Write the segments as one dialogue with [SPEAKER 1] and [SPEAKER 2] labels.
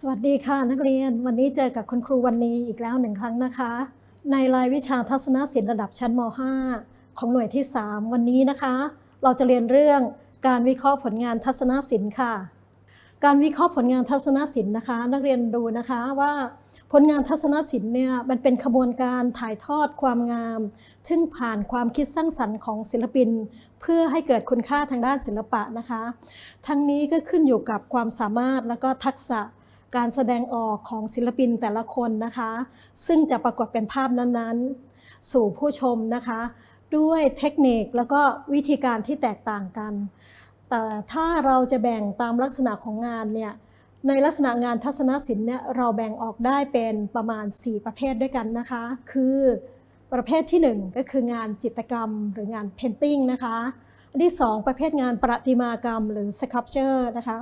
[SPEAKER 1] สวัสดีค่ะนักเรียน วันนี้เจอกับคุณครูวันนี้อีกแล้วหนึ่งครั้งนะคะ ในรายวิชาทัศนศิลป์ระดับชั้นม .5 ของหน่วยที่ 3 วันนี้นะคะ เราจะเรียนเรื่องการวิเคราะห์ผลงานทัศนศิลป์ค่ะ การวิเคราะห์ผลงานทัศนศิลป์นะคะ นักเรียนดูนะคะว่าผลงานทัศนศิลป์เนี่ยมันเป็นขบวนการถ่ายทอดความงามซึ่งผ่านความคิดสร้างสรรค์ของศิลปิน เพื่อให้เกิดคุณค่าทางด้านศิลปะนะคะ ทั้งนี้ก็ขึ้นอยู่กับความสามารถและก็ทักษะ การแสดงออกของศิลปินแต่ละคนนะคะ ซึ่งจะปรากฏเป็นภาพนั้นๆ สู่ผู้ชมนะคะ ด้วยเทคนิคแล้วก็วิธีการที่แตกต่างกัน แต่ถ้าเราจะแบ่งตามลักษณะของงานเนี่ยในลักษณะงานทัศนศิลป์เนี่ยเราแบ่งออกได้เป็นประมาณ 4 ประเภทด้วยกันนะคะ คือประเภทที่ 1 ก็คืองานจิตรกรรมหรืองานเพนติ้งนะคะอันที่ 2 ประเภทงานประติมากรรมหรือ sculpture นะคะ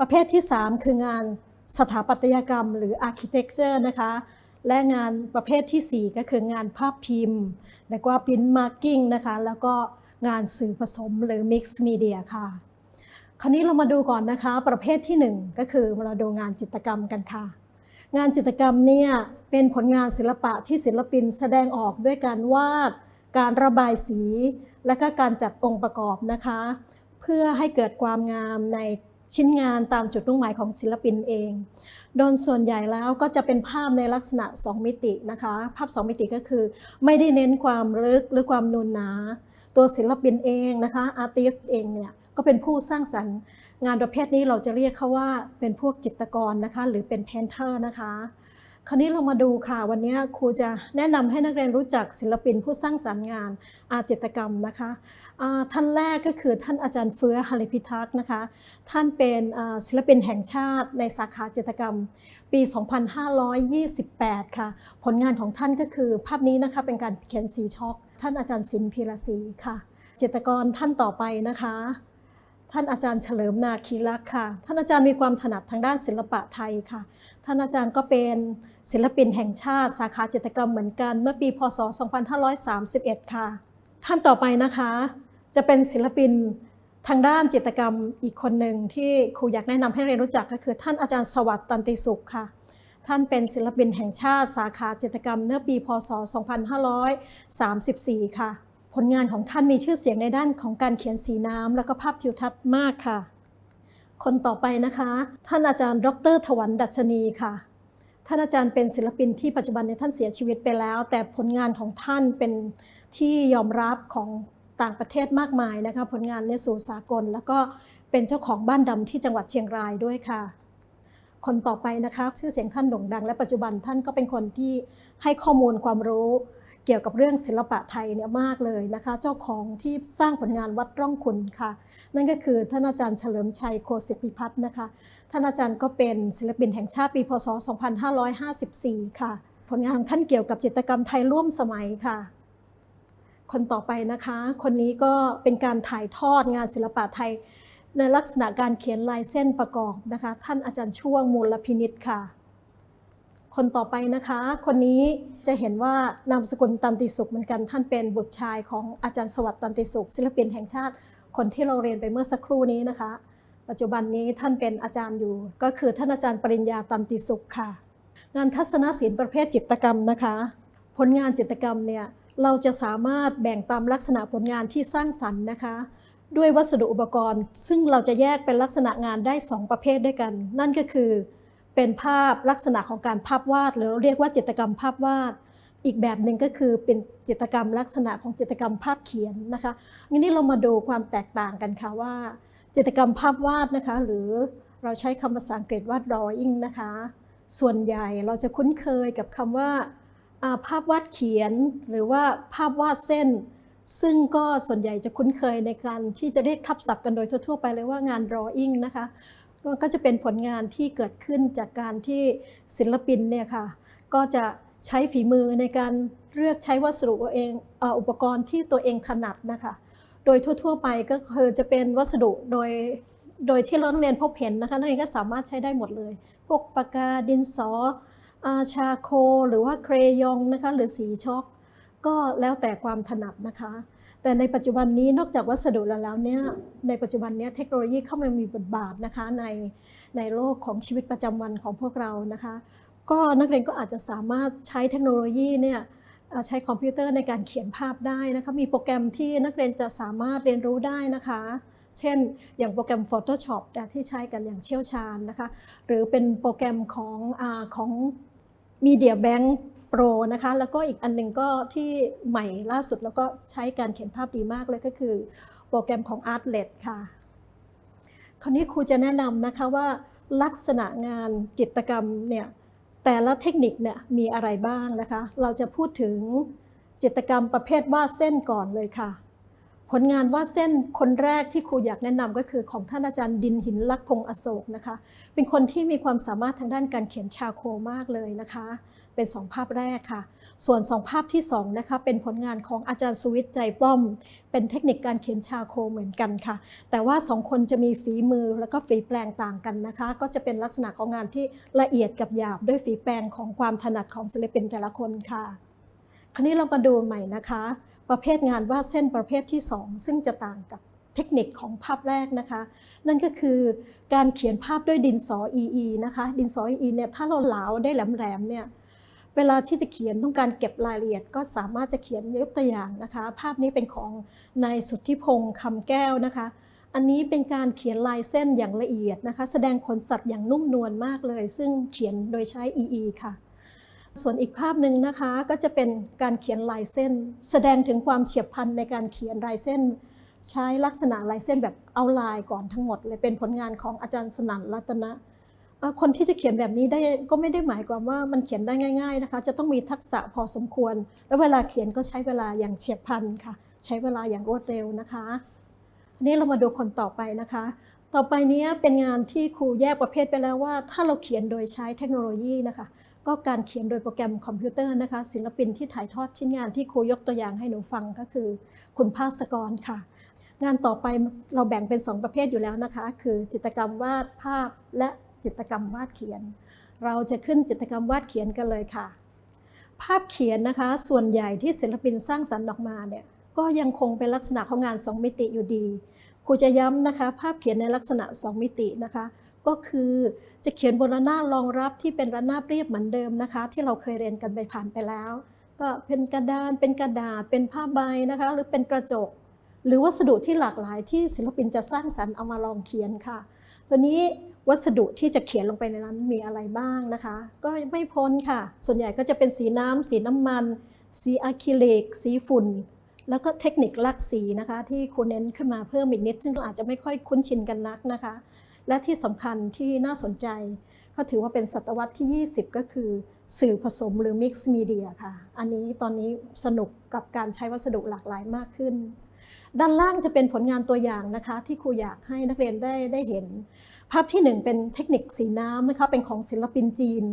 [SPEAKER 1] ประเภทที่ 3 คืองาน สถาปัตยกรรมหรือ architecture นะคะ และงานประเภททีสี่4 ก็คืองานภาพพิมพ์ แล้วก็ print marking นะคะ แล้วก็งานสื่อผสมหรือ mixed media ค่ะ คราวนี้เรามาดูก่อนนะคะ ประเภทที่ 1 ก็คือเราดูงานจิตรกรรมกันค่ะ งานจิตรกรรมเนี่ยเป็นผลงานศิลปะที่ศิลปินแสดงออกด้วยการวาด การระบายสี และก็การจัดองค์ประกอบนะคะ เพื่อให้เกิดความงามใน ชิ้นงานตามจุดมุ่งหมายของศิลปินเอง โดนส่วนใหญ่แล้วก็จะเป็นภาพในลักษณะ 2 มิตินะคะ ภาพ 2 มิติก็คือ ไม่ได้เน้นความลึกหรือความนูนหนา ตัวศิลปินเองนะคะอาร์ติสเองเนี่ยก็เป็นผู้สร้างสรรค์ งานประเภทนี้เราจะเรียกเขาว่าเป็นพวกจิตรกรนะคะ หรือเป็นเพนเทอร์นะคะ คราวนี้เรามาดูค่ะ วันนี้ครูจะแนะนำให้นักเรียนรู้จักศิลปินผู้สร้างสรรค์งานอาจิตรกรรมนะคะท่านแรกก็คือท่านอาจารย์เฟื้อหริพิทักษ์นะคะ ท่านเป็นศิลปินแห่งชาติในสาขาจิตรกรรม ปี 2528 ค่ะ ผลงานของท่านก็คือภาพนี้นะคะเป็นการเขียนสีช็อก ท่านอาจารย์สินพีระศรีค่ะ จิตรกรท่านต่อไปนะคะท่านอาจารย์เฉลิมนาคีรักค่ะ ท่านอาจารย์มีความถนัดทางด้านศิลปะไทยค่ะ ท่านอาจารย์ก็เป็น ศิลปินแห่งชาติ สาขาจิตรกรรมเหมือนกัน เมื่อปีพศ 2531 ค่ะ ท่านต่อไปนะคะ จะเป็นศิลปินทางด้านจิตรกรรมอีกคนหนึ่งที่ครูอยากแนะนำให้เรียนรู้จักก็คือ ท่านอาจารย์สวัสดิ์ตันติสุขค่ะ ท่านเป็นศิลปินแห่งชาติ สาขาจิตรกรรมเมื่อปี พศ 2534 ค่ะ ผลงานของท่านมีชื่อเสียงในด้านของการเขียนสีน้ำแล้วก็ภาพทิวทัศน์มากค่ะ คนต่อไปนะคะ ท่านอาจารย์ ดร ถวันดัชนีค่ะ ท่านอาจารย์เป็นศิลปินที่ปัจจุบันในยท่านเสียชีวิตไปแล้ว แต่ผลงานของท่านเป็นที่ยอมรับของต่างประเทศมากมายนะคะผลงานในสู่สากล แล้วก็เป็นเจ้าของบ้านดำที่จังหวัดเชียงรายด้วยค่ะ คนต่อไปนะคะชื่อเสียงท่านโด่งดัง และปัจจุบันท่านก็เป็นคนที่ให้ข้อมูลความรู้ เกี่ยวกับเรื่องศิลปะไทยเนี่ยมากเลยนะคะ เจ้าของที่สร้างผลงานวัดร่องขุนค่ะ นั่นก็คือท่านอาจารย์เฉลิมชัยโคสิพิพัฒน์นะคะ ท่านอาจารย์ก็เป็นศิลปินแห่งชาติปี พศ 2554 ค่ะ ผลงานของท่านเกี่ยวกับจิตรกรรมไทยร่วมสมัยค่ะ คนต่อไปนะคะ คนนี้ก็เป็นการถ่ายทอดงานศิลปะไทย ในลักษณะการเขียนลายเส้นประกอบนะคะ ท่านอาจารย์ช่วงมูลพินิษค่ะ คนต่อไปนะคะ คนนี้จะเห็นว่านามสกุลตันติสุขเหมือนกันท่านเป็นบุตรชายของอาจารย์สวัสดิ์ตันติสุข ศิลปินแห่งชาติ คนที่เราเรียนไปเมื่อสักครู่นี้นะคะ ปัจจุบันนี้ท่านเป็นอาจารย์อยู่ ก็คือท่านอาจารย์ปริญญาตันติสุขค่ะ งานทัศนศิลป์ประเภทจิตกรรมนะคะ ผลงานจิตกรรมเนี่ยเราจะสามารถแบ่งตามลักษณะผลงานที่สร้างสรรค์นะคะด้วยวัสดุอุปกรณ์ ซึ่งเราจะแยกเป็นลักษณะงานได้ 2 ประเภทด้วยกัน นั่นก็คือ เป็นภาพลักษณะของการภาพวาดหรือเราเรียกว่าจิตกรรมภาพวาด อีกแบบหนึ่งก็คือเป็นจิตกรรมลักษณะของจิตกรรมภาพเขียนนะคะงั้นนี่เรามาดูความแตกต่างกันค่ะว่า จิตกรรมภาพวาดนะคะ หรือเราใช้คำภาษาอังกฤษว่า drawing นะคะ ส่วนใหญ่เราจะคุ้นเคยกับคำว่าอ่าภาพวาดเขียนหรือว่าภาพวาดเส้น ซึ่งก็ส่วนใหญ่จะคุ้นเคยในการที่จะเรียกทับศัพท์กันโดยทั่วๆ ไปเลยว่างาน drawing นะคะ ก็จะเป็นผลงานที่เกิดขึ้นจากการที่ศิลปินเนี่ยค่ะก็จะใช้ฝีมือในการเลือกใช้วัสดุเองเอ่ออุปกรณ์ที่ตัวเองถนัดนะคะ โดยทั่ว ๆ ไปก็คือจะเป็นวัสดุโดยโดยที่เรานักเรียนพบเห็นนะคะนักเรียนก็สามารถใช้ได้หมดเลย พวกปากกาดินสออาชาโค หรือว่าเครยองนะคะหรือสีช็อก ก็แล้วแต่ความถนัดนะคะ แต่ในปัจจุบันนี้นอกจากวัสดุแล้วเนี่ยในปัจจุบันเนี้เทคโนโลยีเข้ามามีบทบาทนะคะในในโลกของชีวิตประจำวันของพวกเรานะคะ ก็นักเรียนก็อาจจะสามารถใช้เทคโนโลยีเนี่ยใช้คอมพิวเตอร์ในการเขียนภาพได้นะคะมีโปรแกรมที่นักเรียนจะสามารถเรียนรู้ได้นะคะ เช่น อย่างโปรแกรม Photoshop ที่ใช้กันอย่างเชี่ยวชาญนะคะ หรือเป็นโปรแกรมของอของ Media Bank โปรนะคะ แล้วก็อีกอันหนึ่งก็ที่ใหม่ล่าสุดแล้วก็ใช้การเขียนภาพดีมากเลยก็คือ โปรแกรมของ Artlet ค่ะ คราวนี้ครูจะแนะนำนะคะว่าลักษณะงานจิตรกรรมเนี่ยแต่ละเทคนิคเนี่ยมีอะไรบ้างนะคะ เราจะพูดถึงจิตรกรรมประเภทวาดเส้นก่อนเลยค่ะ ผลงานวาดเส้นคนแรกที่ครูอยากแนะนำก็คือของท่านอาจารย์ดินหินลักพงอโศกนะคะ เป็นคนที่มีความสามารถทางด้านการเขียนชาโคมากเลยนะคะ เป็นสองภาพแรกค่ะ ส่วนสองภาพที่สองนะคะเป็นผลงานของอาจารย์สุวิทย์ใจป้อม เป็นเทคนิคการเขียนชาโคเหมือนกันค่ะ แต่ว่าสองคนจะมีฝีมือแล้วก็ฝีแปลงต่างกันนะคะ ก็จะเป็นลักษณะของงานที่ละเอียดกับหยาบด้วยฝีแปลงของความถนัดของศิลปินแต่ละคนค่ะ คราวนี้เรามาดูใหม่นะคะ ประเภทงานวาดเส้นประเภทที่ 2 ซึ่งจะต่างกับเทคนิคของภาพแรกนะคะ นั่นก็คือการเขียนภาพด้วยดินสอ EE นะคะดินสอ EE เนี่ยถ้าเราเหลาได้แหลมๆเนี่ยเวลาที่จะเขียนต้องการเก็บรายละเอียด ก็สามารถจะเขียนยกตัวอย่างนะคะ ภาพนี้เป็นของนายสุทธิพงษ์คำแก้วนะคะ อันนี้เป็นการเขียนลายเส้นอย่างละเอียดนะคะ แสดงขนสัตว์อย่างนุ่มนวลมากเลย ซึ่งเขียนโดยใช้ EE ค่ะ ส่วนอีกภาพหนึ่งนะคะก็จะเป็นการเขียนลายเส้น แสดงถึงความเฉียบพลันในการเขียนลายเส้น ใช้ลักษณะลายเส้นแบบเอาลายก่อนทั้งหมดเลยเป็นผลงานของอาจารย์สนั่นรัตนะคนที่จะเขียนแบบนี้ได้ก็ไม่ได้หมายความว่ามันเขียนได้ง่าย ๆนะคะ จะต้องมีทักษะพอสมควร แล้วเวลาเขียนก็ใช้เวลาอย่างเฉียบพลันค่ะ ใช้เวลาอย่างรวดเร็วนะคะทีนี้เรามาดูคนต่อไปนะคะ ต่อไปนี้เป็นงานที่ครูแยกประเภทไปแล้วว่า ถ้าเราเขียนโดยใช้เทคโนโลยีนะคะ ก็การเขียนโดยโปรแกรมคอมพิวเตอร์นะคะ ศิลปินที่ถ่ายทอดชิ้นงานที่ครูยกตัวอย่างให้หนูฟังก็คือ คุณภาสกรค่ะ งานต่อไปเราแบ่งเป็น 2 ประเภทอยู่แล้วนะคะ คือจิตรกรรมวาดภาพและจิตรกรรมวาดเขียน เราจะขึ้นจิตรกรรมวาดเขียนกันเลยค่ะ ภาพเขียนนะคะ ส่วนใหญ่ที่ศิลปินสร้างสรรค์ออกมาเนี่ยก็ยังคงเป็นลักษณะของงาน 2 มิติอยู่ดีครูจะย้ำนะคะ ภาพเขียนในลักษณะ 2 มิตินะคะ ก็คือจะเขียนบนระนาบรองรับที่เป็นระนาบเรียบเหมือนเดิมนะคะ ที่เราเคยเรียนกันไปผ่านไปแล้ว ก็เป็นกระดานเป็นกระดาษเป็นผ้าใบนะคะ หรือเป็นกระจก หรือวัสดุที่หลากหลายที่ศิลปินจะสร้างสรรค์เอามาลองเขียนค่ะ ตัวนี้วัสดุที่จะเขียนลงไปในนั้นมีอะไรบ้างนะคะ ก็ไม่พ้นค่ะ ส่วนใหญ่ก็จะเป็นสีน้ำสีน้ำมัน สีอะคริลิกสีฝุ่นแล้วก็เทคนิคลักสีนะคะ ที่ครูเน้นขึ้นมาเพิ่มอีกนิด ซึ่งเราอาจจะไม่ค่อยคุ้นชินกันนักนะคะ และที่สำคัญที่น่าสนใจ ก็ถือว่าเป็นศตวรรษที่ 20 ก็คือ สื่อผสมหรือ Mix Media ค่ะ อันนี้ตอนนี้สนุกกับการใช้วัสดุหลากหลายมากขึ้น ด้านล่างจะเป็นผลงานตัวอย่างนะคะ ที่ครูอยากให้นักเรียนได้ได้เห็น ภาพที่ 1 เป็นเทคนิคสีน้ำนะคะเป็นของศิลปินจีน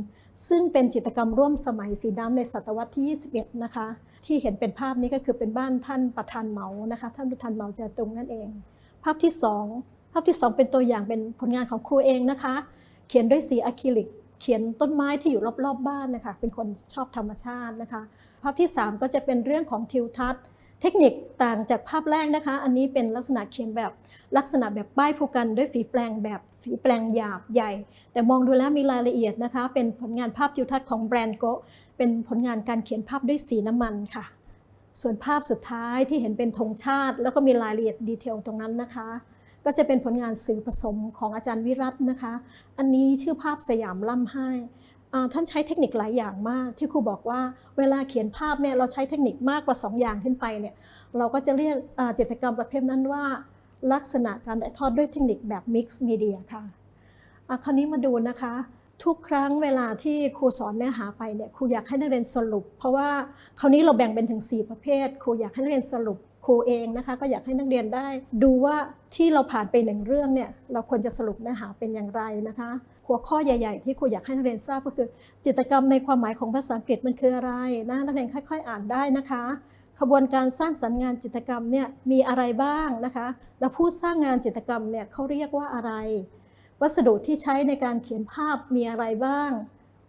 [SPEAKER 1] ซึ่งเป็นจิตรกรรมร่วมสมัยสีน้ำในศตวรรษที่ 21 นะคะ ที่เห็นเป็นภาพนี้ก็คือเป็นบ้านท่านประธานเหมานะคะท่านประธานเหมาเจอตุงนั่นเอง ภาพที่ 2 ภาพที่ 2 เป็นตัวอย่างเป็นผลงานของครูเองนะคะ เขียนด้วยสีอะคริลิก เขียนต้นไม้ที่อยู่รอบๆบ้านนะคะ เป็นคนชอบธรรมชาตินะคะ ภาพที่ 3 ก็จะเป็นเรื่องของทิวทัศน์ เทคนิคต่างจากภาพแรกนะคะ อันนี้เป็นลักษณะเขียนแบบลักษณะแบบป้ายภูกันด้วยฝีแปลงแบบฝีแปลงหยาบใหญ่ แต่มองดูแล้วมีรายละเอียดนะคะ เป็นผลงานภาพทิวทัศน์ของแบรนด์โกเป็นผลงานการเขียนภาพด้วยสีน้ำมันค่ะส่วนภาพสุดท้ายที่เห็นเป็นธงชาติ แล้วก็มีรายละเอียดดีเทลตรงนั้นนะคะ ก็จะเป็นผลงานสื่อผสมของอาจารย์วิรัตน์นะคะ อันนี้ชื่อภาพสยามล่ำไห้ท่านใช้เทคนิคหลายอย่างมาก ที่ครูบอกว่าเวลาเขียนภาพเนี่ยเราใช้เทคนิคมากกว่า 2 อย่างขึ้นไปเนี่ยเราก็จะเรียกอ่าจิตรกรรมประเภทนั้นว่า ลักษณะการถ่ายทอดด้วยเทคนิคแบบ Mix Media ค่ะอะคราวนี้มาดูนะคะ ทุกครั้งเวลาที่ครูสอนเนื้อหาไปเนี่ยครูอยากให้นักเรียนสรุป เพราะว่าคราวนี้เราแบ่งเป็นถึง 4 ประเภท ครูอยากให้นักเรียนสรุป รูเองนะคะ ก็อยากให้นักเรียนได้ ดูว่าที่เราผ่านไปหนึ่งเรื่องเนี่ยเราควรจะสรุปเนื้อหาเป็นอย่างไรนะคะ หัวข้อใหญ่ ๆ ที่ครูอยากให้นักเรียนทราบก็คือ จิตกรรมในความหมายของภาษาอังกฤษมันคืออะไรนะนักเรียนค่อย ๆ อ่านได้นะคะขบวนการสร้างสรรค์งานจิตกรรมเนี่ยมีอะไรบ้างนะคะ แล้วผู้สร้างงานจิตกรรมเนี่ยเขาเรียกว่าอะไร วัสดุที่ใช้ในการเขียนภาพมีอะไรบ้าง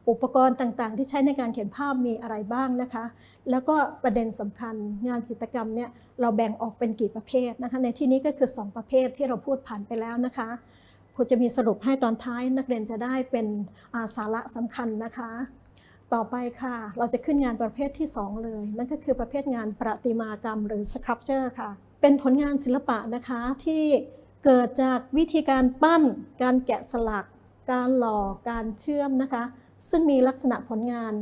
[SPEAKER 1] อุปกรณ์ต่างๆ ที่ใช้ในการเขียนภาพมีอะไรบ้างนะคะ แล้วก็ประเด็นสำคัญงานจิตรกรรมเนี่ยเราแบ่งออกเป็นกี่ประเภทนะคะ ในที่นี้ก็คือ 2 ประเภทที่เราพูดผ่านไปแล้วนะคะครูจะมีสรุปให้ตอนท้ายนักเรียนจะได้เป็นาสาระสำคัญนะคะ ต่อไปค่ะ เราจะขึ้นงานประเภทที่ 2 เลย นั่นก็คือประเภทงานประติมากรรมหรือ sculpture ค่ะ เป็นผลงานศิลปะนะคะที่เกิดจากวิธีการปั้น การแกะสลัก การหล่อ การเชื่อมนะคะ ซึ่งมีลักษณะผลงาน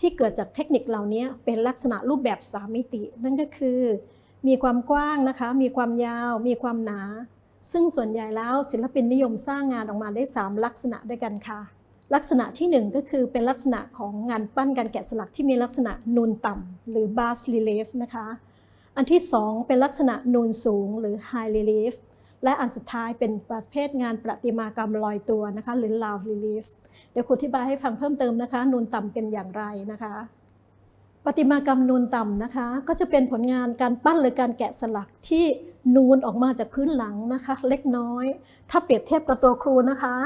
[SPEAKER 1] ที่เกิดจากเทคนิคเหล่านี้เป็นลักษณะรูปแบบ3มิติ นั่นก็คือ มีความกว้างนะคะ มีความยาว มีความหนา ซึ่งส่วนใหญ่แล้วศิลปินนิยมสร้างงานออกมาได้ 3 ลักษณะด้วยกันค่ะ ลักษณะทีหนึ่1 ก็คือเป็นลักษณะของงานปั้นการแกะสลักที่มีลักษณะนูนต่ำหรือ bas relief นะคะ อันที่ 2 เป็นลักษณะนูนสูงหรือ high relief และอันสุดท้ายเป็นประเภทงานประติมากรรมลอยตัวนะคะหรือ low relief เดี๋ยวครูอธิบายให้ฟังเพิ่มเติมนะคะ นูนต่ำเป็นอย่างไรนะคะประติมากรรมนูนต่ำนะคะ ก็จะเป็นผลงานการปั้นหรือการแกะสลักที่นูนออกมาจากพื้นหลังนะคะ เล็กน้อย ถ้าเปรียบเทียบกับตัวครูนะคะ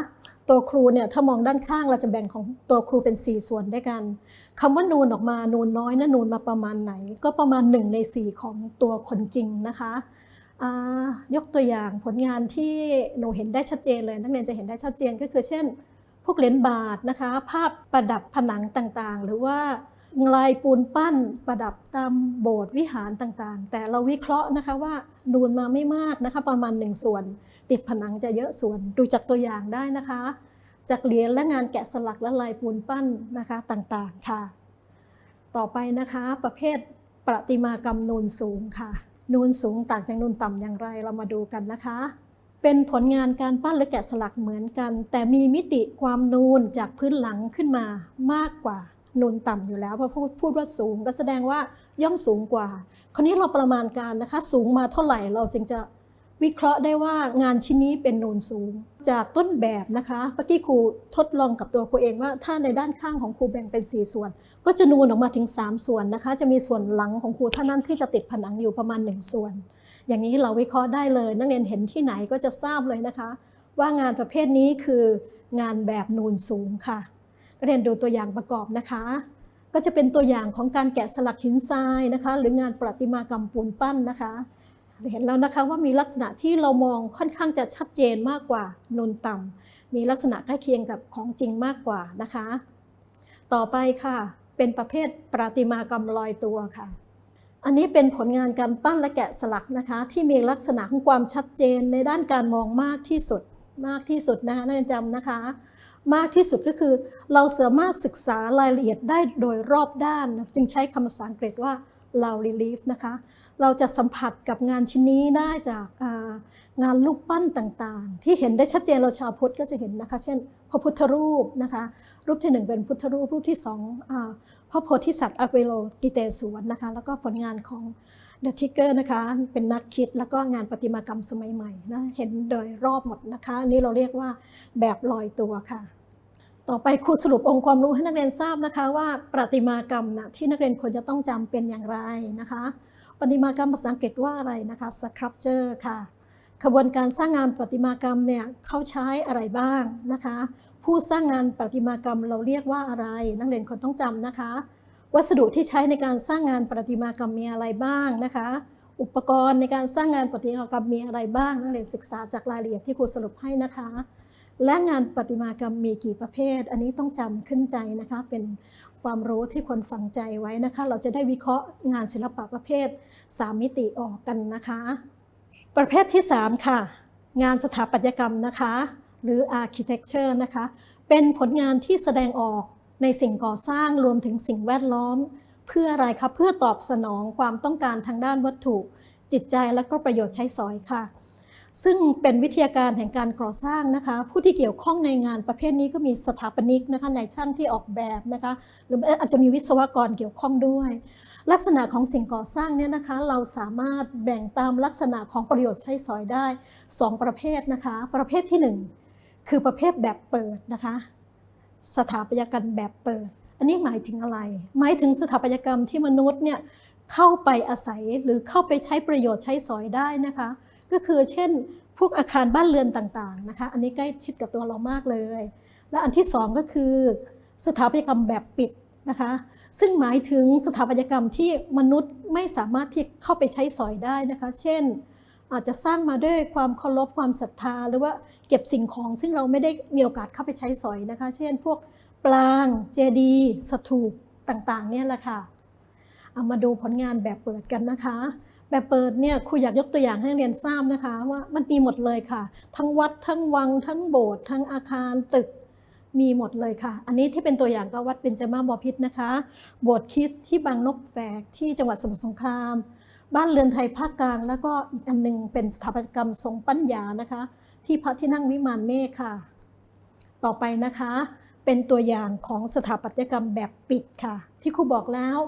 [SPEAKER 1] ตัวครูเนี่ยถ้ามองด้านข้างเราจะแบ่งของตัวครูเป็น 4 ส่วนด้วยกันคำว่านูนออกมานูนน้อยนะนูนมาประมาณไหน ก็ประมาณ 1 ใน 4 ของตัวคนจริงนะคะ ยกตัวอย่างผลงานที่หนูเห็นได้ชัดเจนเลย นักเรียนจะเห็นได้ชัดเจนก็คือเช่น พวกเหรียญบาทนะคะ ภาพประดับผนังต่างๆ หรือว่าลายปูนปั้นประดับตามโบสถ์วิหารต่างๆ แต่เราวิเคราะห์นะคะว่านูนมาไม่มากนะคะประมาณหนึ่งส่วน ติดผนังจะเยอะส่วนดูจากตัวอย่างได้นะคะ จากเหรียญและงานแกะสลักและลายปูนปั้นนะคะต่างๆค่ะ ต่อไปนะคะประเภทประติมากรรมนูนสูงค่ะ นูนสูงต่างจากนูนต่ำอย่างไรเรามาดูกันนะคะ เป็นผลงานการปั้นและแกะสลักเหมือนกัน แต่มีมิติความนูนจากพื้นหลังขึ้นมามากกว่านูนต่ำอยู่แล้วเพราะพูดพูดว่าสูงก็แสดงว่าย่อมสูงกว่า คราวนี้เราประมาณการนะคะ สูงมาเท่าไหร่เราจึงจะ วิเคราะห์ได้ว่างานชิ้นนี้เป็นนูนสูง จากต้นแบบนะคะเมื่อกี้ครูทดลองกับตัวครูเองว่า ถ้าในด้านข้างของครูแบ่งเป็น 4 ส่วน ก็จะนูนออกมาถึง 3 ส่วนนะคะ จะมีส่วนหลังของครูเท่านั้นที่จะติดผนังอยู่ประมาณ 1 ส่วน อย่างนี้เราวิเคราะห์ได้เลย นักเรียนเห็นที่ไหนก็จะทราบเลยนะคะ ว่างานประเภทนี้คืองานแบบนูนสูงค่ะนักเรียนดูตัวอย่างประกอบนะคะ ก็จะเป็นตัวอย่างของการแกะสลักหินทรายนะคะ หรืองานประติมากรรมปูนปั้นนะคะ เห็นแล้วนะคะว่ามีลักษณะที่เรามองค่อนข้างจะชัดเจนมากกว่านูนต่ำมีลักษณะใกล้เคียงกับของจริงมากกว่านะคะ ต่อไปค่ะ เป็นประเภทประติมากรรมลอยตัวค่ะ อันนี้เป็นผลงานการปั้นและแกะสลักนะคะ ที่มีลักษณะของความชัดเจนในด้านการมองมากที่สุดมากที่สุดนะคะนักเรียนจำนะคะ มากที่สุดก็คือ เราสามารถศึกษารายละเอียดได้โดยรอบด้าน จึงใช้คำภาษาอังกฤษว่า low relief นะคะ เราจะสัมผัสกับงานชิ้นนี้ได้จากงานลูกปั้นต่างๆ ที่เห็นได้ชัดเจนเราชาวพุทธก็จะเห็นนะคะ เช่น พระพุทธรูปนะคะ รูปที่หนึ่งเป็นพุทธรูป รูปที่สองพระโพธิสัตว์อเวโลกิเตศวรนะคะ แล้วก็ผลงานของเดอะทิกเกอร์นะคะ เป็นนักคิดแล้วก็งานประติมากรรมสมัยใหม่นะ เห็นโดยรอบหมดนะคะอันนี้เราเรียกว่าแบบลอยตัวค่ะ ต่อไปครูสรุปองค์ความรู้ให้นักเรียนทราบนะคะว่าประติมากรรมนะที่นักเรียนควรจะต้องจำเป็นอย่างไรนะคะประติมากรรมภาษาอังกฤษว่าอะไรนะคะ sculpture ค่ะขบวนการสร้างงานประติมากรรมเนี่ยเขาใช้อะไรบ้างนะคะ ผู้สร้างงานประติมากรรมเราเรียกว่าอะไร นักเรียนควรต้องจำนะคะ วัสดุที่ใช้ในการสร้างงานประติมากรรมมีอะไรบ้างนะคะ อุปกรณ์ในการสร้างงานประติมากรรมมีอะไรบ้าง นักเรียนศึกษาจากรายละเอียดที่ครูสรุปให้นะคะ และงานประติมากรรมมีกี่ประเภท อันนี้ต้องจำขึ้นใจนะคะ เป็นความรู้ที่ควรฝังใจไว้นะคะ เราจะได้วิเคราะห์งานศิลปะประเภท 3 มิติออกกันนะคะ ประเภทที่ 3 ค่ะ งานสถาปัตยกรรมนะคะ หรือ architecture นะคะ เป็นผลงานที่แสดงออกในสิ่งก่อสร้างรวมถึงสิ่งแวดล้อม เพื่ออะไรคะเพื่อตอบสนองความต้องการทางด้านวัตถุ จิตใจและก็ประโยชน์ใช้สอยค่ะ ซึ่งเป็นวิทยาการแห่งการก่อสร้างนะคะ ผู้ที่เกี่ยวข้องในงานประเภทนี้ก็มีสถาปนิกนะคะในช่างที่ออกแบบนะคะหรืออาจจะมีวิศวกรเกี่ยวข้องด้วย ลักษณะของสิ่งก่อสร้างเนี่ยนะคะ เราสามารถแบ่งตามลักษณะของประโยชน์ใช้สอยได้ 2 ประเภทนะคะ ประเภทที่ 1 คือประเภทแบบเปิดนะคะ สถาปัตยกรรมแบบเปิด อันนี้หมายถึงอะไร หมายถึงสถาปัตยกรรมที่มนุษย์เนี่ยเข้าไปอาศัยหรือเข้าไปใช้ประโยชน์ใช้สอยได้นะคะ ก็คือเช่น พวกอาคารบ้านเรือนต่างๆนะคะ อันนี้ใกล้ชิดกับตัวเรามากเลย และอันที่สองก็คือ สถาปัตยกรรมแบบปิดนะคะ ซึ่งหมายถึงสถาปัตยกรรมที่มนุษย์ไม่สามารถที่เข้าไปใช้สอยได้นะคะ เช่น อาจจะสร้างมาด้วยความเคารพความศรัทธา หรือว่าเก็บสิ่งของ ซึ่งเราไม่ได้มีโอกาสเข้าไปใช้สอยนะคะ เช่น พวกปราง เจดีสถูปต่างๆเนี่ยแหละค่ะเอามาดูผลงานแบบเปิดกันนะคะ แบบเปิดเนี่ยครูอยากยกตัวอย่างให้นักเรียนทราบนะคะว่ามันมีหมดเลยค่ะ ทั้งวัดทั้งวัง ทั้งโบสถ์ทั้งอาคารตึกมีหมดเลยค่ะ อันนี้ที่เป็นตัวอย่างก็วัดเบญจมาบอพิตรนะคะ โบสถ์คริสต์ที่บางนกแฝกที่จังหวัดสมุทรสงคราม บ้านเรือนไทยภาคกลาง แล้วก็อีกอันหนึงเป็นสถาปัตยกรรมทรงปัญญานะคะ ที่พระที่นั่งวิมานเมฆค่ะ ต่อไปนะคะ เป็นตัวอย่างของสถาปัตยกรรมแบบปิดค่ะ ที่ครูบอกแล้ว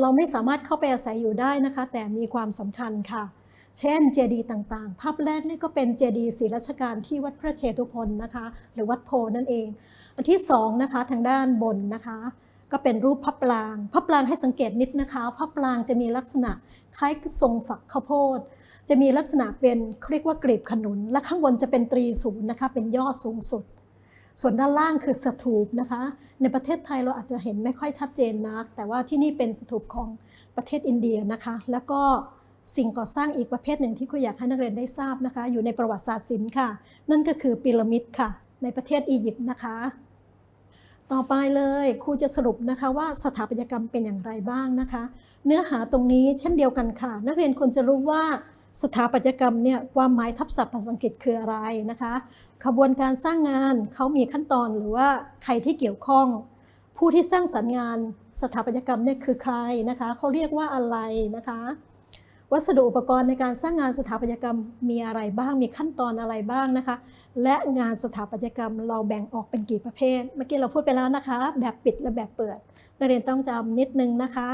[SPEAKER 1] เราไม่สามารถเข้าไปอาศัยอยู่ได้นะคะ แต่มีความสำคัญค่ะ เช่นเจดีย์ต่างๆ ภาพแรกนี่ก็เป็นเจดีย์ศรีรัชกาลที่วัดพระเชตุพนนะคะ หรือวัดโพนั่นเอง อันที่สองนะคะทางด้านบนนะคะก็เป็นรูปพระปราง พระปรางให้สังเกตนิดนะคะ พระปรางจะมีลักษณะคล้ายทรงฝักข้าวโพด จะมีลักษณะเป็นเรียกว่ากรีบขนุน และข้างบนจะเป็นตรีศูนย์นะคะ เป็นยอดสูงสุด ส่วนด้านล่างคือสถูปนะคะ ในประเทศไทยเราอาจจะเห็นไม่ค่อยชัดเจนนัก แต่ว่าที่นี่เป็นสถูปของประเทศอินเดียนะคะ แล้วก็สิ่งก่อสร้างอีกประเภทหนึ่งที่ครูอยากให้นักเรียนได้ทราบนะคะ อยู่ในประวัติศาสตร์ศิลป์ค่ะ นั่นก็คือพีระมิดค่ะ ในประเทศอียิปต์นะคะ ต่อไปเลยครูจะสรุปนะคะว่าสถาปัตยกรรมเป็นอย่างไรบ้างนะคะ เนื้อหาตรงนี้เช่นเดียวกันค่ะ นักเรียนควรจะรู้ว่า สถาปัตยกรรมเนี่ยความหมายทับศัพท์ภาษาอังกฤษคืออะไรนะคะ ขบวนการสร้างงานเขามีขั้นตอนหรือว่าใครที่เกี่ยวข้อง ผู้ที่สร้างสรรค์งานสถาปัตยกรรมเนี่ยคือใครนะคะเขาเรียกว่าอะไรนะคะ วัสดุอุปกรณ์ในการสร้างงานสถาปัตยกรรมมีอะไรบ้างมีขั้นตอนอะไรบ้างนะคะ และงานสถาปัตยกรรมเราแบ่งออกเป็นกี่ประเภท เมื่อกี้เราพูดไปแล้วนะคะ แบบปิดและแบบเปิดนักเรียนต้องจำนิดนึงนะคะ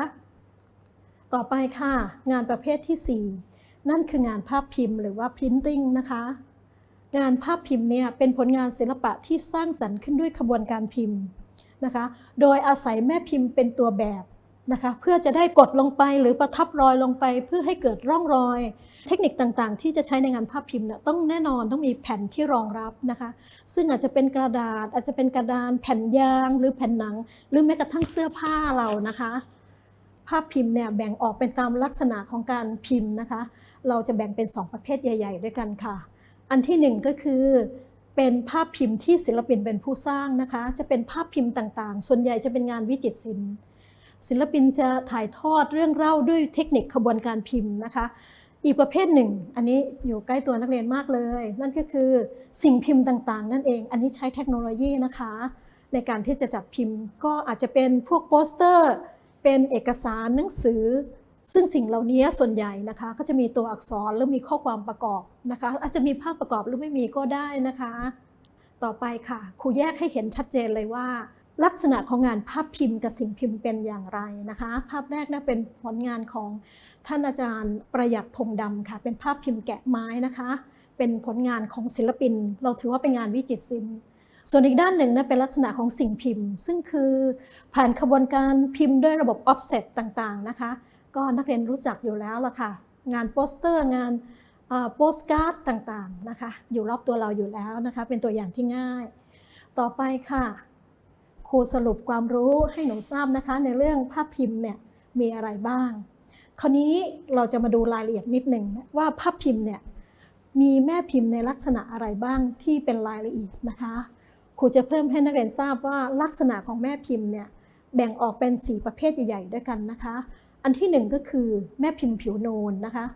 [SPEAKER 1] ต่อไปค่ะ งานประเภทที่ 4 นั่นคืองานภาพพิมพ์หรือว่า printing นะคะ งานภาพพิมพ์เนี่ยเป็นผลงานศิลปะที่สร้างสรรค์ขึ้นด้วยขบวนการพิมพ์นะคะ โดยอาศัยแม่พิมพ์เป็นตัวแบบนะคะเพื่อจะได้กดลงไปหรือประทับรอยลงไปเพื่อให้เกิดร่องรอย เทคนิคต่างๆ ที่จะใช้ในงานภาพพิมพ์เนี่ยต้องแน่นอนต้องมีแผ่นที่รองรับนะคะ ซึ่งอาจจะเป็นกระดาษ อาจจะเป็นกระดานแผ่นยาง หรือแผ่นหนัง หรือแม้กระทั่งเสื้อผ้าเรานะคะ ภาพพิมพ์เนี่ยแบ่งออกเป็นตามลักษณะของการพิมพ์นะคะ เราจะแบ่งเป็น 2 ประเภทใหญ่ ๆ ด้วยกันค่ะ อันที่หนึ่งก็คือเป็นภาพพิมพ์ที่ศิลปินเป็นผู้สร้างนะคะ จะเป็นภาพพิมพ์ต่างๆ ส่วนใหญ่จะเป็นงานวิจิตรศิลป์ศิลปินจะถ่ายทอดเรื่องเล่าด้วยเทคนิคขบวนการพิมพ์นะคะ อีกประเภทหนึ่ง อันนี้อยู่ใกล้ตัวนักเรียนมากเลย นั่นก็คือสิ่งพิมพ์ต่างๆ นั่นเอง อันนี้ใช้เทคโนโลยีนะคะ ในการที่จะจัดพิมพ์ก็อาจจะเป็นพวกโปสเตอร์ เป็นเอกสารหนังสือ ซึ่งสิ่งเหล่านี้ส่วนใหญ่นะคะก็จะมีตัวอักษรหรือมีข้อความประกอบนะคะ อาจจะมีภาพประกอบหรือไม่มีก็ได้นะคะ ต่อไปค่ะครูแยกให้เห็นชัดเจนเลยว่า ลักษณะของงานภาพพิมพ์กับสิ่งพิมพ์เป็นอย่างไรนะคะ ภาพแรกนะเป็นผลงานของท่านอาจารย์ประหยัดพงดำค่ะ เป็นภาพพิมพ์แกะไม้นะคะ เป็นผลงานของศิลปิน เราถือว่าเป็นงานวิจิตรศิลป์ส่วนอีกด้านหนึ่งนะเป็นลักษณะของสิ่งพิมพ์ ซึ่งคือผ่านขบวนการพิมพ์ด้วยระบบ offset ต่างๆนะคะ ก็นักเรียนรู้จักอยู่แล้วล่ะค่ะ งานโปสเตอร์งานโปสการ์ดต่างๆนะคะอยู่รอบตัวเราอยู่แล้วนะคะเป็นตัวอย่างที่ง่าย ต่อไปค่ะ ครูสรุปความรู้ให้หนูทราบนะคะในเรื่องภาพพิมพ์เนี่ยมีอะไรบ้าง คราวนี้เราจะมาดูรายละเอียดนิดหนึ่งว่าภาพพิมพ์เนี่ยมีแม่พิมพ์ในลักษณะอะไรบ้างที่เป็นรายละเอียดนะคะครูจะเพิ่มให้นักเรียนทราบว่าลักษณะของแม่พิมพ์เนี่ยแบ่งออกเป็น 4 ประเภทใหญ่ๆด้วยกันนะคะ อันที่หนึ่งก็คือแม่พิมพ์ผิวนูนนะคะ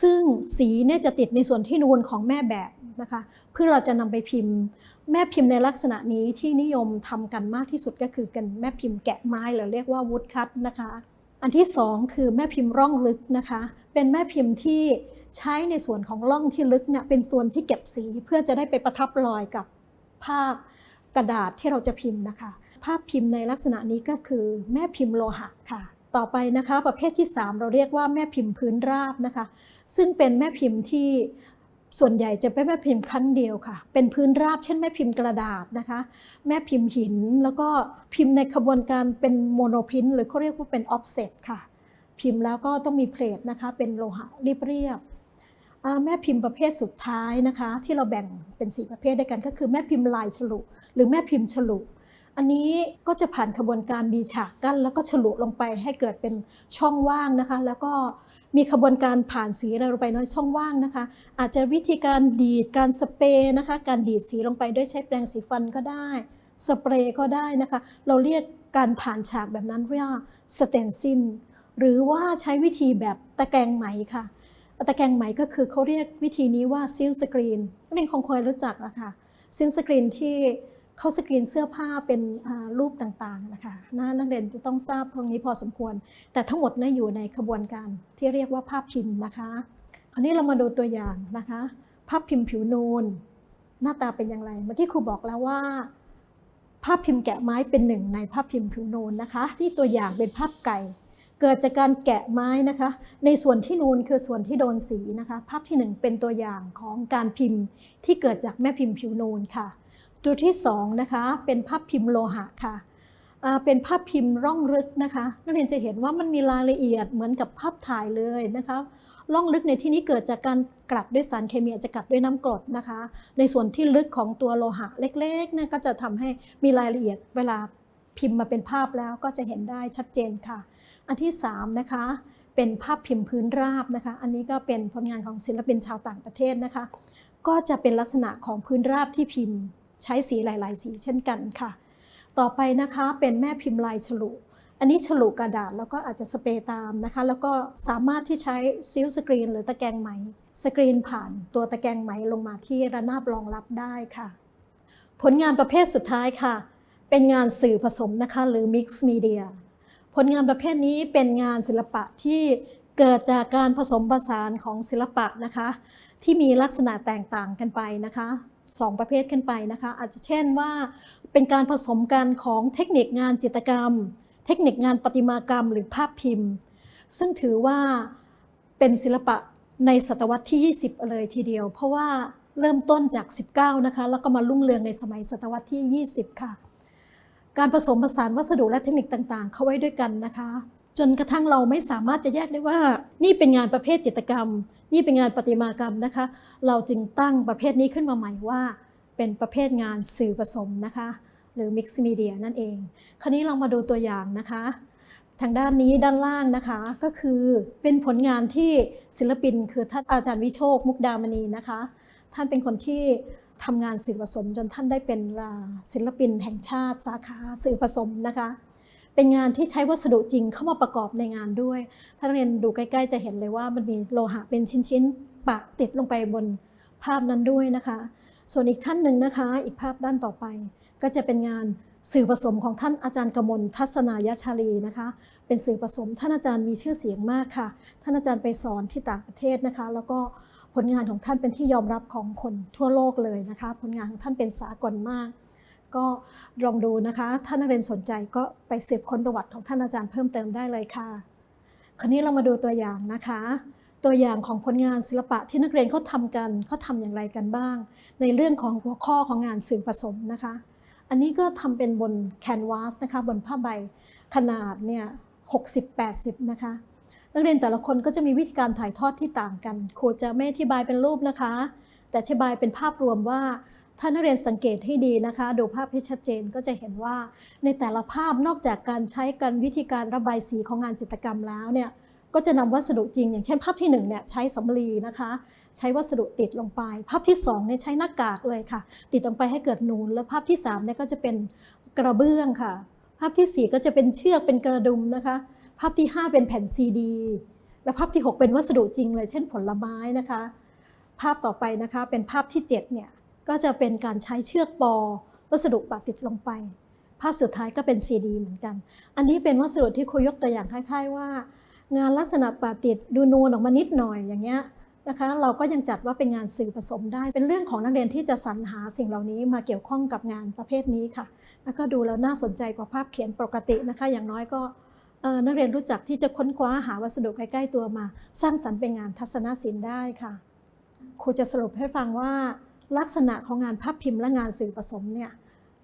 [SPEAKER 1] ซึ่งสีเนี่ยจะติดในส่วนที่นูนของแม่แบบนะคะ เพื่อเราจะนำไปพิมพ์ แม่พิมพ์ในลักษณะนี้ที่นิยมทำกันมากที่สุดก็คือกันแม่พิมพ์แกะไม้หรือเรียกว่าวูดคัตนะคะ อันที่สองคือแม่พิมพ์ร่องลึกนะคะ เป็นแม่พิมพ์ที่ใช้ในส่วนของร่องที่ลึกเนี่ยเป็นส่วนที่เก็บสีเพื่อจะได้ไปประทับรอยกับภาพกระดาษที่เราจะพิมพ์นะคะ ภาพพิมพ์ในลักษณะนี้ก็คือแม่พิมพ์โลหะค่ะ ต่อไปนะคะ ประเภทที่ 3 เราเรียกว่าแม่พิมพ์พื้นราบนะคะ ซึ่งเป็นแม่พิมพ์ที่ส่วนใหญ่จะเป็นแม่พิมพ์ครั้งเดียวค่ะ เป็นพื้นราบเช่นแม่พิมพ์กระดาษนะคะ แม่พิมพ์หิน แล้วก็พิมพ์ในขบวนการเป็นโมโนพิมพ์หรือเขาเรียกว่าเป็นออฟเซตค่ะ พิมพ์แล้วก็ต้องมีเพลทนะคะ เป็นโลหะเรียบๆแม่พิมพ์ประเภทสุดท้ายนะคะ ที่เราแบ่งเป็น 4 ประเภทด้วยกันก็คือแม่พิมพ์ลายฉลุ หรือแม่พิมพ์ฉลุ อันนี้ก็จะผ่านขบวนการมีฉากกั้น แล้วก็ฉลุลงไปให้เกิดเป็นช่องว่างนะคะ แล้วก็มีขบวนการผ่านสีอะไรลงไปในช่องว่างนะคะ อาจจะวิธีการดีดการสเปรย์นะคะ การดีดสีลงไปด้วยใช้แปรงสีฟันก็ได้ สเปรย์ก็ได้นะคะ เราเรียกการผ่านฉากแบบนั้นว่าสเตนซินหรือว่าใช้วิธีแบบตะแกรงไหมค่ะตะแกรงไหมก็คือเขาเรียกวิธีนี้ว่าซิลสกรีนนักเรียนคงเคยรู้จักนะคะซิลสกรีนที่ เขาสกรีนเสื้อผ้าเป็นรูปต่างๆนะคะนะนักเรียนจะต้องทราบพวกนี้พอสมควร แต่ทั้งหมดนะอยู่ในขบวนการที่เรียกว่าภาพพิมพ์นะคะ คราวนี้เรามาดูตัวอย่างนะคะ ภาพพิมพ์ผิวนูน หน้าตาเป็นอย่างไร เมื่อกี้ครูบอกแล้วว่า ภาพพิมพ์แกะไม้เป็นหนึ่งในภาพพิมพ์ผิวนูนนะคะ ที่ตัวอย่างเป็นภาพไก่เกิดจากการแกะไม้นะคะ ในส่วนที่นูนคือส่วนที่โดนสีนะคะ ภาพที่หนึ่งเป็นตัวอย่างของการพิมพ์ที่เกิดจากแม่พิมพ์ผิวนูนค่ะ ตัวที่สองนะคะเป็นภาพพิมพ์โลหะค่ะเป็นภาพพิมพ์ร่องลึกนะคะนักเรียนจะเห็นว่ามันมีรายละเอียดเหมือนกับภาพถ่ายเลยนะคะร่องลึกในที่นี้เกิดจากการกลัดด้วยสารเคมีอาจจะกัดด้วยน้ำกรดนะคะ ในส่วนที่ลึกของตัวโลหะเล็กๆเนี่ยก็จะทำให้มีรายละเอียดเวลาพิมพ์มาเป็นภาพแล้วก็จะเห็นได้ชัดเจนค่ะ อันที่3นะคะเป็นภาพพิมพ์พื้นราบนะคะ อันนี้ก็เป็นผลงานของศิลปินชาวต่างประเทศนะคะ ก็จะเป็นลักษณะของพื้นราบที่พิมพ์ ใช้สีหลาย ๆ สีเช่นกันค่ะ ต่อไปนะคะเป็นแม่พิมพ์ลายฉลุ อันนี้ฉลุกระดาษแล้วก็อาจจะสเปรย์ตามนะคะ แล้วก็สามารถที่ใช้ซิลสกรีนหรือตะแกรงไหม สกรีนผ่านตัวตะแกรงไหมลงมาที่ระนาบรองรับได้ค่ะ ผลงานประเภทสุดท้ายค่ะ เป็นงานสื่อผสมนะคะหรือ Mixed Media ผลงานประเภทนี้เป็นงานศิลปะที่เกิดจากการผสมผสานของศิลปะนะคะ ที่มีลักษณะแตกต่างกันไปนะคะ สองประเภทขึ้นไปนะคะ อาจจะเช่นว่าเป็นการผสมกันของเทคนิคงานจิตรกรรม เทคนิคงานประติมากรรม หรือภาพพิมพ์ ซึ่งถือว่าเป็นศิลปะในศตวรรษที่ 20 เลยทีเดียว เพราะว่าเริ่มต้นจาก 19 นะคะ แล้วก็มารุ่งเรืองในสมัยศตวรรษที่ 20 ค่ะ การผสมผสานวัสดุและเทคนิคต่างๆ เข้าไว้ด้วยกันนะคะ จนกระทั่งเราไม่สามารถจะแยกได้ว่า นี่เป็นงานประเภทจิตรกรรม นี่เป็นงานประติมากรรมนะคะ เราจึงตั้งประเภทนี้ขึ้นมาใหม่ว่า เป็นประเภทงานสื่อผสมนะคะ หรือ Mixed Media นั่นเอง คราวนี้เรามาดูตัวอย่างนะคะ ทางด้านนี้ด้านล่างนะคะก็คือเป็นผลงานที่ศิลปินคือท่านอาจารย์วิโชค มุกดามณีนะคะ ท่านเป็นคนที่ทำงานสื่อผสมจนท่านได้เป็นศิลปินแห่งชาติสาขาสื่อผสมนะคะ เป็นงานที่ใช้วัสดุจริงเข้ามาประกอบในงานด้วย ถ้าเรียนดูใกล้ๆ จะเห็นเลยว่ามันมีโลหะเป็นชิ้นๆปะติดลงไปบนภาพนั้นด้วยนะคะ ส่วนอีกท่านหนึ่งนะคะ อีกภาพด้านต่อไป ก็จะเป็นงานสื่อผสมของท่านอาจารย์กมลทัศนายชาลีนะคะ เป็นสื่อผสมท่านอาจารย์มีชื่อเสียงมากค่ะ ท่านอาจารย์ไปสอนที่ต่างประเทศนะคะ แล้วก็ผลงานของท่านเป็นที่ยอมรับของคนทั่วโลกเลยนะคะ ผลงานของท่านเป็นสากลมาก ก็ลองดูนะคะ ถ้านักเรียนสนใจก็ไปสืบค้นประวัติของท่านอาจารย์เพิ่มเติมได้เลยค่ะ คราวนี้เรามาดูตัวอย่างนะคะ ตัวอย่างของผลงานศิลปะที่นักเรียนเขาทำกันเขาทำอย่างไรกันบ้าง ในเรื่องของหัวข้อของงานสื่อผสมนะคะ อันนี้ก็ทำเป็นบนแคนวาสนะคะบนผ้าใบขนาดเนี่ย60-80 นะคะนักเรียนแต่ละคนก็จะมีวิธีการถ่ายทอดที่ต่างกัน ครูจะไม่อธิบายเป็นรูปนะคะ แต่อธิบายเป็นภาพรวมว่า ถ้านักเรียนสังเกตให้ดีนะคะ ดูภาพให้ชัดเจนก็จะเห็นว่า ในแต่ละภาพนอกจากการใช้กันวิธีการระบายสีของงานจิตรกรรมแล้วเนี่ยก็จะนำวัสดุจริง อย่างเช่น ภาพที่1เนี่ยใช้สำลีนะคะ ใช้วัสดุติดลงไป ภาพที่2เนี่ยใช้หน้ากากเลยค่ะ ติดลงไปให้เกิดนูน แล้วภาพที่3เนี่ยก็จะเป็นกระเบื้องค่ะ ภาพทีสี่4 ก็จะเป็นเชือกเป็นกระดุมนะคะ ภาพที่ 5 เป็นแผ่นซีดี และภาพที่ 6 เป็นวัสดุจริงเลย เช่นผลไม้นะคะ ภาพต่อไปนะคะเป็นภาพที่7เนี่ย ก็จะเป็นการใช้เชือกปอ วัสดุปะติดลงไป ภาพสุดท้ายก็เป็นซีดีเหมือนกัน อันนี้เป็นวัสดุที่ครูยกตัวอย่างคล้ายๆว่า งานลักษณะปาติดดูนูนออกมานิดหน่อยอย่างเงี้ยนะคะเราก็ยังจัดว่าเป็นงานสื่อผสมได้ เป็นเรื่องของนักเรียนที่จะสรรหาสิ่งเหล่านี้มาเกี่ยวข้องกับงานประเภทนี้ค่ะ แล้วก็ดูแล้วน่าสนใจกว่าภาพเขียนปกตินะคะ อย่างน้อยก็นักเรียนรู้จักที่จะค้นคว้าหาวัสดุใกล้ ๆ ตัวมา สร้างสรรค์เป็นงานทัศนศิลป์ได้ค่ะ ครูจะสรุปให้ฟังว่า ลักษณะของงานภาพพิมพ์และงานสื่อผสมเนี่ย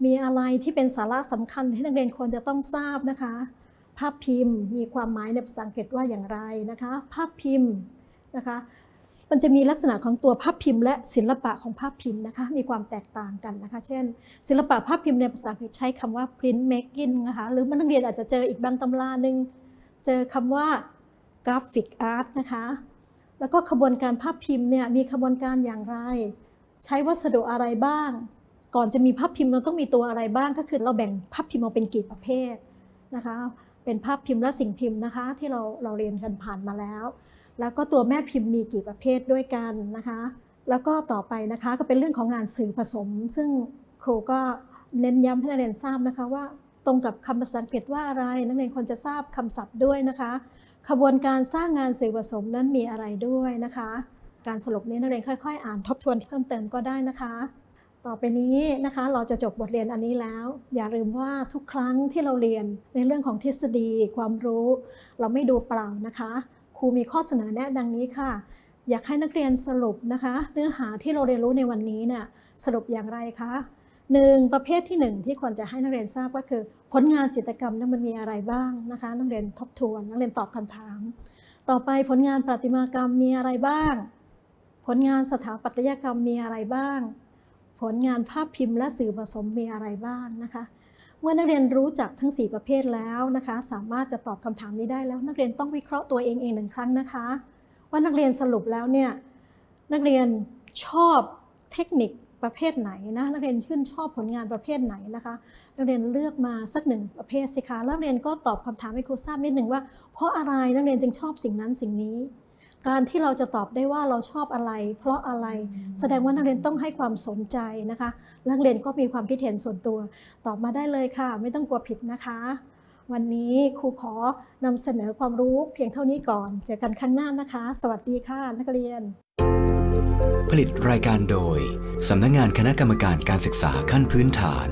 [SPEAKER 1] มีอะไรที่เป็นสาระสำคัญที่นักเรียนควรจะต้องทราบนะคะ ภาพพิมพ์มีความหมายในภาษาอังกฤษว่าอย่างไรนะคะ ภาพพิมพ์นะคะมันจะมีลักษณะของตัวภาพพิมพ์ และศิลปะของภาพพิมพ์นะคะมีความแตกต่างกันนะคะ เช่น ศิลปะภาพพิมพ์ในภาษาอังกฤษใช้คำว่า print making นะคะหรือมันนักเรียนอาจจะเจออีกบางตำราหนึ่งเจอคำว่า graphic art นะคะ แล้วก็ขบวนการภาพพิมพ์เนี่ยมีขบวนการอย่างไร ใช้วัสดุอะไรบ้าง ก่อนจะมีภาพพิมพ์เราต้องมีตัวอะไรบ้าง ก็คือเราแบ่งภาพพิมพ์ออกเป็นกี่ประเภทนะคะ เป็นภาพพิมพ์และสิ่งพิมพ์นะคะ ที่เราเราเรียนกันผ่านมาแล้ว แล้วก็ตัวแม่พิมพ์มีกี่ประเภทด้วยกันนะคะ แล้วก็ต่อไปนะคะก็เป็นเรื่องของงานสื่อผสม ซึ่งครูก็เน้นย้ำให้นักเรียนทราบนะคะว่าตรงกับคำภาษาอังกฤษว่าอะไร นักเรียนควรจะทราบคำศัพท์ด้วยนะคะขบวนการสร้างงานสื่อผสมนั้นมีอะไรด้วยนะคะ การสรุปนี้นักเรียนค่อย ๆ อ่านทบทวนเพิ่มเติมก็ได้นะคะ ต่อไปนี้นะคะเราจะจบบทเรียนอันนี้แล้ว อย่าลืมว่าทุกครั้งที่เราเรียนในเรื่องของทฤษฎี ความรู้ เราไม่ดูเปล่านะคะ ครูมีข้อเสนอแนะดังนี้ค่ะ อยากให้นักเรียนสรุปนะคะ เนื้อหาที่เราเรียนรู้ในวันนี้เนี่ยสรุปอย่างไรคะหนึ่งประเภทที่หนึ่งที่ควรจะให้นักเรียนทราบก็คือ ผลงานจิตกรรมนั้นมันมีอะไรบ้างนะคะ นักเรียนทบทวน นักเรียนตอบคำถาม ต่อไปผลงานประติมากรรมมีอะไรบ้าง ผลงานสถาปัตยกรรมมีอะไรบ้าง ผลงานภาพพิมพ์และสื่อผสมมีอะไรบ้างนะคะ เมื่อนักเรียนรู้จักทั้ง 4 ประเภทแล้วนะคะ สามารถจะตอบคำถามนี้ได้แล้ว นักเรียนต้องวิเคราะห์ตัวเองเองหนึ่งครั้งนะคะ ว่านักเรียนสรุปแล้วเนี่ยนักเรียนชอบเทคนิคประเภทไหนนะนักเรียนชื่นชอบผลงานประเภทไหนนะคะนักเรียนเลือกมาสักหนึ่งประเภทสิคะนักเรียนก็ตอบคำถามให้ครูทราบนิดหนึ่งว่า เพราะอะไรนักเรียนจึงชอบสิ่งนั้นสิ่งนี้ การที่เราจะตอบได้ว่าเราชอบอะไร เพราะอะไรแสดงว่านักเรียนต้องให้ความสนใจนะคะ นักเรียนก็มีความคิดเห็นส่วนตัว ตอบมาได้เลยค่ะ ไม่ต้องกลัวผิดนะคะ วันนี้ครูขอนำเสนอความรู้เพียงเท่านี้ก่อน เจอกันครั้งหน้านะคะ สวัสดีค่ะนักเรียน
[SPEAKER 2] ผลิตรายการโดยสำนักงานคณะกรรมการการศึกษาขั้นพื้นฐาน